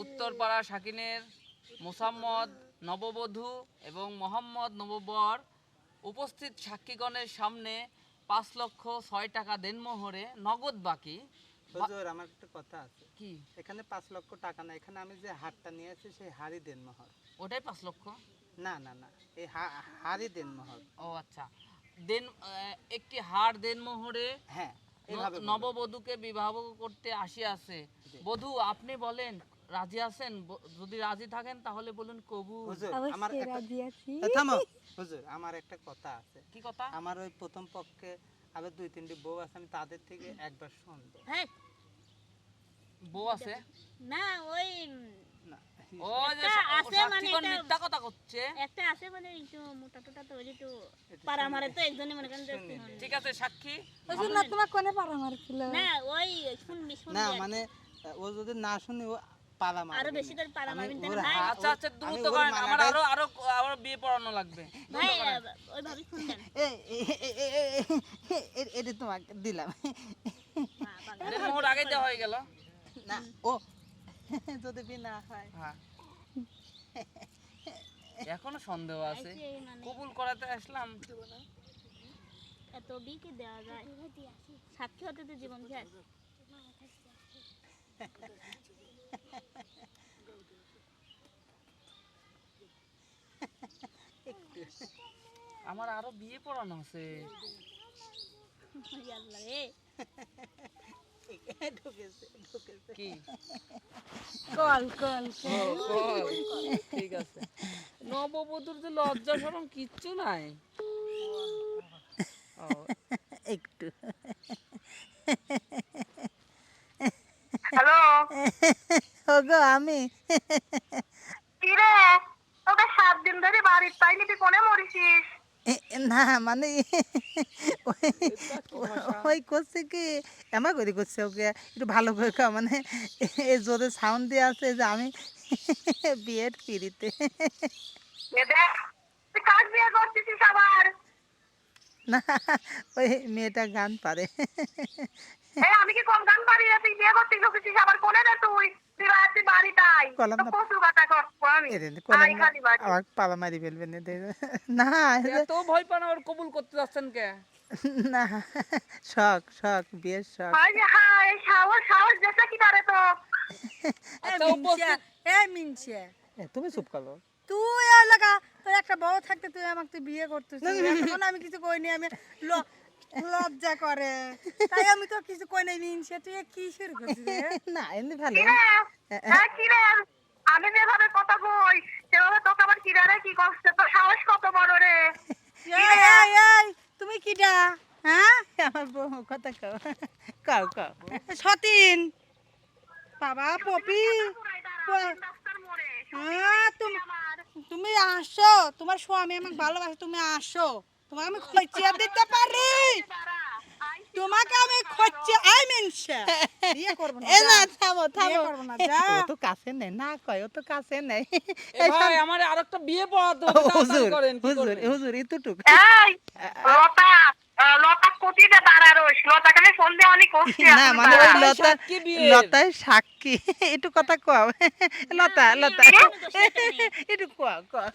উত্তরপাড়া শাকিনের মোসাম্মদ নববধূ এবং মোহাম্মদ নববর উপস্থিত সাক্ষীগণের সামনে পাঁচ লক্ষ ছয় টাকা দেনমোহরে নগদ বাকি। হুজুর আমার একটা কথা আছে। কি? এখানে পাঁচ লক্ষ টাকা না এখানে আমি যে হারটা নিয়ে আসি সেই হারই দেন মোহর ওটাই পাঁচ লক্ষ? না না না এই হারই দেন মোহর ও আচ্ছা। দেন একটি হার দেনমোহরে হ্যাঁ। নববধূকে বিবাহ করতে আসিয়াছে। বধূ আপনি বলেন রাজি আছেন? যদি রাজি থাকেন তাহলে বলুন কবু। হুজুর আমার একটা রাজি আছি। থামো। হুজুর আমার একটা কথা আছে। কি কথা? আমার ওই প্রথম পক্ষে আবার দুই তিনটি বউ আছে আমি তাদের থেকে একবার শুনব। হ্যাঁ। বউ আছে? না ওই না। ও যে আছে মানে মিথ্যা কথা করছে। একটা আছে মানে একটু মোটা টোটা তো ওই মারে তো একজনই মনে করেন। ঠিক আছে সাক্ষী। হুজুর না তোমার কোনে পারা মারছিল? না ওই শুনবি শুনবি না মানে ও যদি না শুনি ও পালা আরও বেশি করে পাড়া মারবেন তাহলে ভাই আচ্ছা আচ্ছা আমি দ্রুত করেন আমার আরও আরও আরও বিয়ে পড়ানো লাগবে। ভাই ওই ভাবি এটা তোমাকে দিলাম। আগে দেওয়া হয়ে গেল। না ও যদি না হয়। হ্যাঁ। এখনও সন্দেহ আছে। মানে। কবুল করাতে আসলাম। এত বিকে দেওয়া যায়। সাক্ষী হতে তো জীবন যায় আমার আরও বিয়ে পড়ানো আছে। আল্লাহ রে। ঢুকেছে ঢুকেছে। কি? কল কল ও, ও, ঠিক আছে। নববধূর যে লজ্জা সরম কিচ্ছু নাই। একটু। হ্যালো। ওগো আমি। কিরে? তোকে সাত দিন ধরে বাড়ির পাইনি তুই কোনে মরিছিস? না মানে ওই- করছে কি? এমা করে করছে ওকে একটু ভালো করে মানে এই জোরে সাউন্ড দিয়ে আছে যে আমি বিয়ের পিড়িতে। কাজ বিয়ে করতেছিস আবার? না ওই মেয়েটা গান পারে। আমি কি কম গান পারি তুই বিয়ে করতে আবার কোনে রে তুই? না। শখ শখ বিয়ের শখ। তুমি চুপ করো। তুই এলাকা তোর একটা বড় থাকতে তুই আমাকে তুই বিয়ে করতেছিস। আমি কিছু কইনি আমি ল- লজ্জা করে। তাই আমি তো কিছু কই নাই এ কি শুরু করছিস না এমনি ভালো। কিরে হ্যাঁ কিরে আমি যেভাবে কথা কই সেভাবে তোকে আবার কিরে রে? কি করছে? তোর সাহস কত বড় রে? এই এই তুমি কিডা? হ্যাঁ? আমার বউ কথা কও। কাও কাও। সতীন। বাবা পপি। হ্যাঁ তুমি তুমি আসো। তোমার স্বামী আমাকে ভালোবাসে তুমি আসো। তোমাকে আমি দিতে পারি তোমাকে আমি আই মিনছে। বিয়ে করব না এ না থামো বিয়ে থামো। করব না, যা। ও তো কাছে নেই না কয় ও তো কাছে নেই। এ ভাই আমার আরেকটা বিয়ে পড়াতে হবে হুজুর হুজুর হুজুর এতটুক। এই লতা লতা কোটিতে দাঁড়া রইস লতাকে আমি ফোন দিয়ে অনেক করছি না মানে দাঁড়া। লতা সাক্ষী লতায় সাক্ষী। একটু কথা কও। লতা লতা। আমি দোষ করতে একটু কও কও।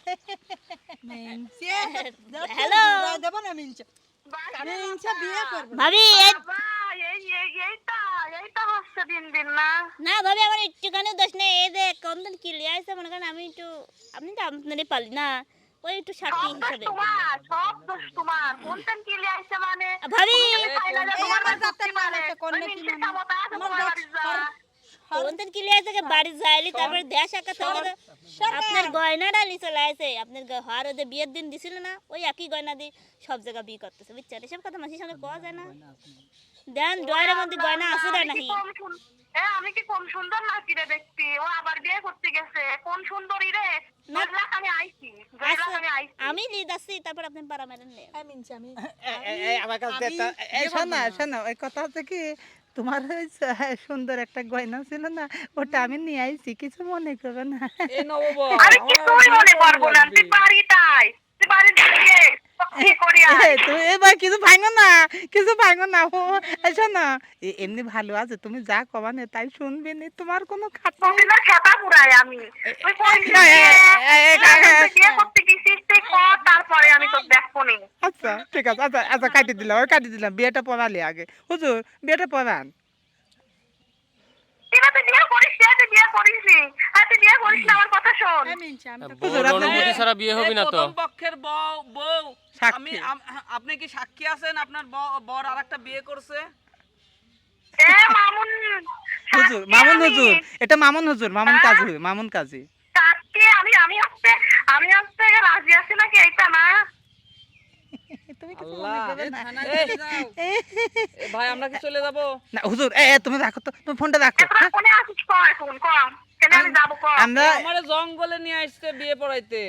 মিনছে। হ্যালো। দেবো না মিনছে। ভাবি এই- বাবা, এই এই- এইটা এইটা হচ্ছে দিন দিন না? না ভাবি আমার একটুখানি দোষ নেই। এই যে কমদিন কি লিয়ে আসছে মনে করেন আমি একটু আপনি তো আপনারই পালি না? ওই একটু সাক্ষী সব দোষ হিসাবে। তোমার সব দোষ তোমার। কোনটা কি লিয়ে মানে ভাবি তোমার আমার জাতের মানে কোন ওই নাকি মানে? আমার তোমার দেখ- বাড়ির কি লিয়ে আসছে বাড়ি যাইলি তারপরে দেশ একা থেকে আপনার গয়নাটা লি চলে আসে আপনার হার ওদের বিয়ের দিন দিছিল না ওই একই গয়না দিয়ে সব জায়গা বিয়ে করতেছে বুঝছেন? এসব কথা মাসির সঙ্গে পাওয়া যায় না। দেন ডয়ের মধ্যে গয়না আছে না আমি নাকি? এ, আমি কি কম সুন্দর নাকি রে দেখতে ও আবার বিয়ে করতে গেছে। কোন সুন্দরী রে? আমি আইছি। আচ্ছা, আমি আইছি। আমি লিদ আসছি তারপর আপনি পারা এই মিনছে আমি আমার কাছে আমি শোনো। শোনো ওই কথা হচ্ছে কি তোমার ওই সুন্দর একটা গয়না ছিল না ওটা আমি নিয়ে আইছি কিছু মনে করবে না মনে করব না। তুই তুই বাড়ি করি এবার কিছু ভাঙো না কিছু ভাঙো না ও না এমনি ভালো আছে তুমি যা কবানে তাই শুনবে নি তোমার কোনো খাতা খেতা পুরাই আমি তুই করতে গেছিস তুই কর তারপরে আমি তোর দেখব নি আচ্ছা ঠিক আছে আচ্ছা আচ্ছা কাটি দিলাম ওই কাটি দিলাম বিয়েটা পড়ালি আগে। হুজুর বিয়েটা পড়ান। ঠিক আছে বিয়ে করিস না তুই বিয়ে করিস নি আর তুই বিয়ে করিস না আমার কথা শোন। আমি মিনছি, আমি তো হুজুর, আপনি- অনুমতি ছাড়া বিয়ে হবে এই না তো। প্রথম পক্ষের বউ বউ। সাক্ষী। আমি আম- আপনি কি সাক্ষী আছেন? আপনার ব- বর আরেকটা বিয়ে করছে? এ মামুন হুজুর মামুন এটা মামুন হুজুর মামুন হ্যাঁ? কাজী মামুন কাজী। সাক্ষী আমি আমি আসতে আমি আসতে রাজি আছি নাকি? এইটা না? তুমি আল্লাহ এই, এ ভাই আমরা কি চলে যাব? না হুজুর এ তুমি রাখো তো তুমি ফোনটা রাখো হ্যাঁ? কোনে আসিস ক এখন কম। কেন আমি যাব কম? আমরা আমারে জঙ্গলে নিয়ে আসছে বিয়ে পড়াইতে।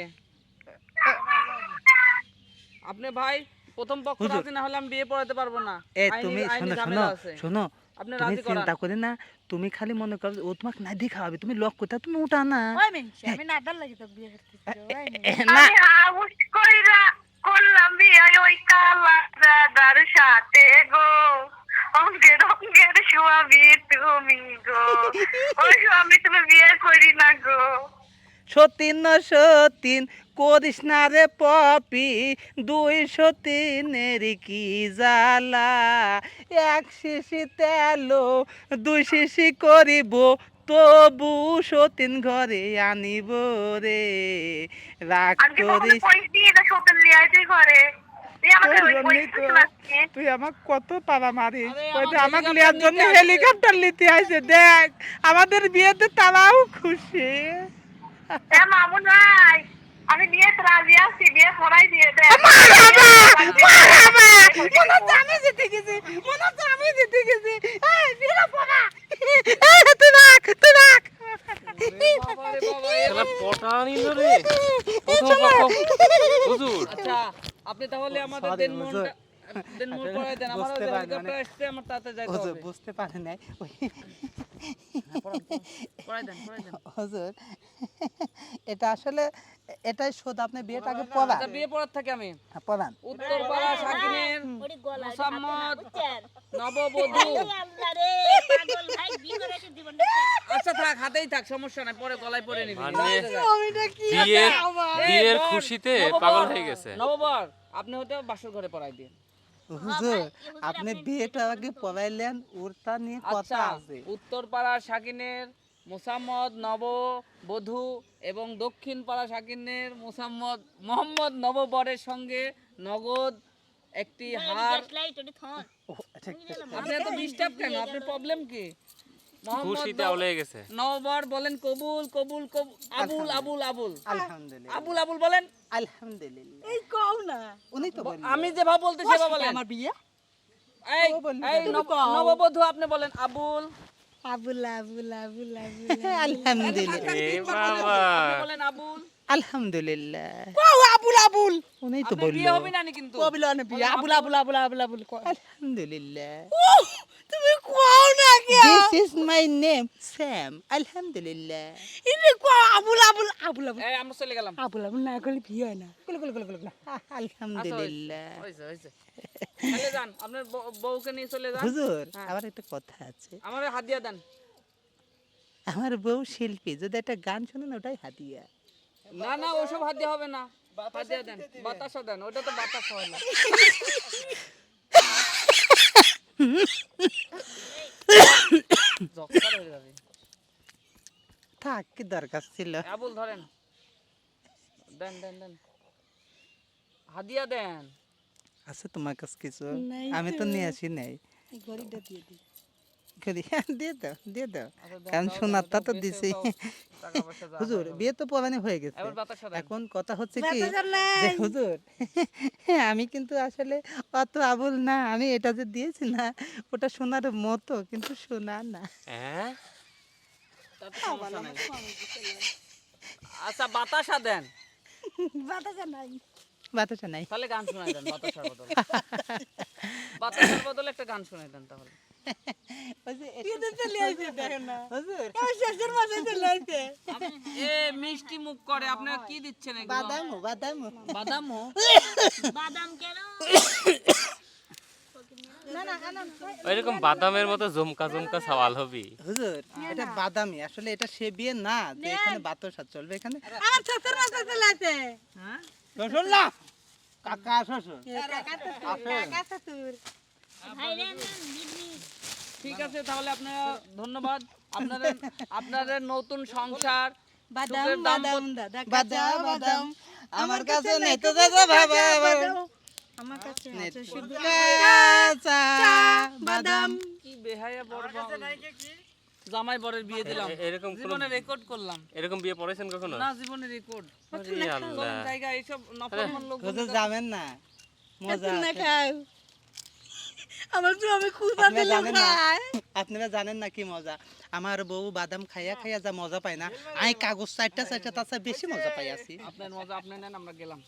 আপনি ভাই প্রথম পক্ষ রাজি না হলে আমি বিয়ে পড়াইতে পারব না। এ তুমি শোনো শোনো শোনো আপনি তুমি রাজি করান। চিন্তা করে না তুমি খালি মনে করো ও তোমাকে না দিয়ে খাওয়াবে তুমি লক কোথায় তুমি উঠা না। আমি না ডাল লাগি তো বিয়ে। এ, না আমি হাউস কইরা করলাম বিয়ে ওই কালা দাদার সাথে গো অঙ্গের অঙ্গের স্বামী তুমি গো ওই স্বামী তুমি বিয়ে করি না গো সতীন সতীন করিস না রে পপি দুই সতীনের কি জ্বালা? এক শিশি তেলো দুই শিশি করিব তবু সতীন ঘরে আনিব রে। রাগ করিস তুই আমাকে কত তারা মারিস আমাকে হেলিকপ্টার লিয়ার জন্য হেলিকপ্টার নিতে আসে দেখ আমাদের বিয়েতে তারাও খুশি। মামুন ভাই আমি বিয়ে রাজি আছি বিয়ে পড়াই দিয়ে দে। মনে হচ্ছে আমি জিতে গেছি মনে হচ্ছে আমি জিতে গেছি। এই, বিয়েটা পড়া। তুই রাখ তুই রাখ। আচ্ছা আপনি তাহলে আমাদের Sorry, দেনমোহনটা হুজুর। দেন আমার বুঝতে হেলিকপ্টার আসছে আমার তাতে যাইতে হুজুর হবে। বুঝতে পারে নাই ওই পড়াই দেন পড়াই দেন। হুজুর এটা আসলে এটাই শোধ আপনি বিয়েটা আগে পড়ান। আচ্ছা বিয়ে পড়ার থাকে আমি। পড়ান। উত্তরপাড়া সাকিনের মোসাম্মদ নববধূ। আচ্ছা হাতেই থাক সমস্যা নাই পরে গলায় পরে নিবি। মানে। বিয়ের খুশিতে নববর, পাগল হয়ে গেছে। নববর আপনি হয়তো বাসর ঘরে পড়াই দিন। হুজুর আপনি বিয়েটা আগে পড়াইলেন ওরটা নিয়ে কথা আচ্ছা আছে। উত্তরপাড়া শাকিনের মোসাম্মদ নববধূ এবং দক্ষিণ পাড়া শাকিনের মোসাম্মদ মোহাম্মদ নববরের সঙ্গে নগদ একটি হার। ঠিক। আপনি এত ডিস্টার্ব কেন? আপনার প্রবলেম কি? খুশিতে আউলে গেছে। বলেন কবুল কবুল কবুল আবুল আবুল আবুল। আলহামদুলিল্লাহ। আবুল আবুল বলেন? আলহামদুলিল্লাহ। এই কও না। উনি তো বললেন। আমি যেভাবে বলতে সেভাবে বলেন। আমার বিয়ে? এই ও এই নববধূ আপনি বলেন আবুল। আবুল আবুল আবুল আবুল আলহামদুলিল্লাহ। এ বাবা। বলেন আবুল। আলহামদুলিল্লাহ। কও আবুল আবুল। উনি তো বলল বিয়ে হবে না কিন্তু? কবিল না বিয়ে। আবুল আবুল। আবুল আবুল আবুল আলহামদুলিল্লাহ। তুমি কও না কি? This is my name Sam আলহামদুলিল্লাহ। ইনি কও আবুল আবুল আবুল আবুল। এই আমরা চলে গেলাম। আবুল আবুল না করলে বিয়ে হয় না। আলহামদুলিল্লাহ। হয়েছে চলে যান আপনার বউকে নিয়ে চলে যান। হুজুর হ্যাঁ। আবার একটা কথা আছে। আমার হাত দিয়ে দেন। আমার বউ শিল্পী যদি একটা গান শোনেন ওটাই হাতিয়া না না ওসব হাত হবে না। হাত দেন বাতাসা দেন ওটা তো বাতাস হয় না। থাক কি দরকার ছিল? আবুল ধরেন। দেন দেন দেন। হাদিয়া দেন। আছে তোমার কাছে কিছু? আমি তো নিয়ে আসি নাই। এই গরিবটা দিয়ে দিই। দিয়ে দাও দিয়ে দাও। আচ্ছা, কারণ দাও, সোনারটা তো দিছি। হুজুর বিয়ে তো পড়ানো হয়ে গেছে। এখন কথা হচ্ছে কি? হুজুর আমি কিন্তু আসলে অত আবুল না। আমি এটা যে দিয়েছি না ওটা সোনার মতো কিন্তু সোনা না। হ্যাঁ। আচ্ছা বাতাসা দেন। বাতাসা নাই। বাতাসা নাই। তাহলে গান শোনাই দেন বাতাসার বদলে। বাতাসার বদলে একটা গান শোনাই দেন তাহলে। ওই যে কি তো চলে আইছে দেখেন না। হুজুর। আমার শ্বশুর মশাই চলে আইছে এ মিষ্টি মুখ করে আপনারা কি দিচ্ছেন বাদাম বাদাম বাদাম বাদাম কেন? ওইরকম বাদামের মতো জমকা জমকা সওয়াল হবি। হুজুর এটা বাদামি আসলে এটা সে বিয়ে না যে এখানে বাতাসা চলবে এখানে। আমার শ্বশুর মশাই চলে আইছে হ্যাঁ? শ্বশুর। না কাকা শ্বশুর? কাকা ঠিক আছে তাহলে আপনারা ধন্যবাদ। আপনাদের আপনাদের নতুন সংসার বাদাম বাদাম দাদা বাদাম বাদাম। আমার কাছে নেই তো দাদা বাবা। আমার কাছে আছে শুধু বাদাম। কি বেহায়া বড় জামাই বরের বিয়ে দিলাম। এরকম জীবনে রেকর্ড করলাম। এরকম বিয়ে পড়েছেন কখনো? না জীবনে রেকর্ড এইসব নফরমান লোক যাবেন না। মজা না খাও আমার তো আমি খুব আপনারা দিলাম জানেন না। খায় আপনারা জানেন না কি মজা। আমার বউ বাদাম খাইয়া খাইয়া যা মজা পায় না। আমি কাগজ চারটা চারটা তার বেশি মজা পাই আছি। আপনার মজা আপনি নেন আমরা গেলাম।